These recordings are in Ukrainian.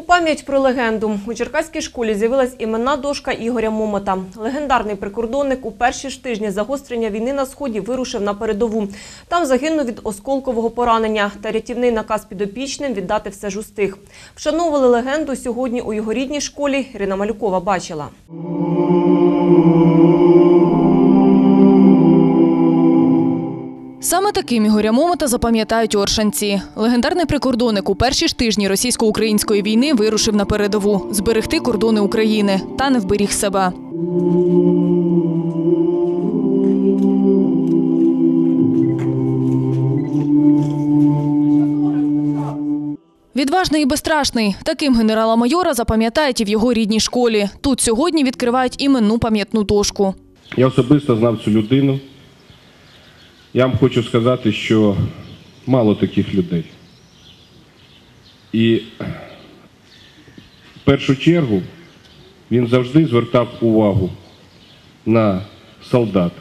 У пам'ять про легенду у Черкаській школі з'явилась іменна дошка Ігоря Момота. Легендарний прикордонник у перші ж тижні загострення війни на сході вирушив на передову. Там загинув від осколкового поранення та рятівний наказ підопічним віддати все ж устиг. Вшановували легенду сьогодні у його рідній школі. Ірина Малюкова бачила. Саме таким Ігоря Момота запам'ятають оршанці. Легендарний прикордонник у перші ж тижні російсько-української війни вирушив на передову зберегти кордони України та не вберіг себе. Відважний і безстрашний. Таким генерала-майора запам'ятають і в його рідній школі. Тут сьогодні відкривають іменну пам'ятну дошку. Я особисто знав цю людину. Я вам хочу сказати, що мало таких людей. І в першу чергу він завжди звертав увагу на солдат.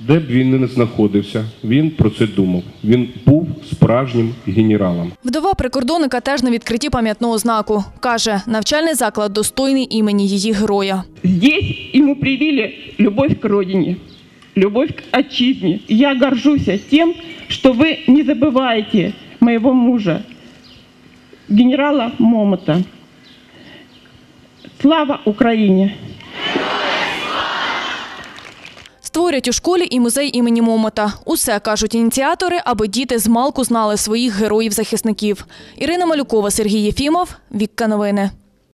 Де б він не знаходився, він про це думав. Він був справжнім генералом. Вдова прикордонника теж на відкритті пам'ятного знаку. Каже, навчальний заклад достойний імені її героя. Здесь ему привили любовь к родине, любовь к отчизне. Я горжусь тем, что вы не забываете моего мужа, генерала Момота. Слава Украине! Створять у школі і музей імені Момота. Усе кажуть ініціатори, аби діти з малку знали своїх героїв-захисників. Ірина Малюкова, Сергій Єфімов, Вікка Новини.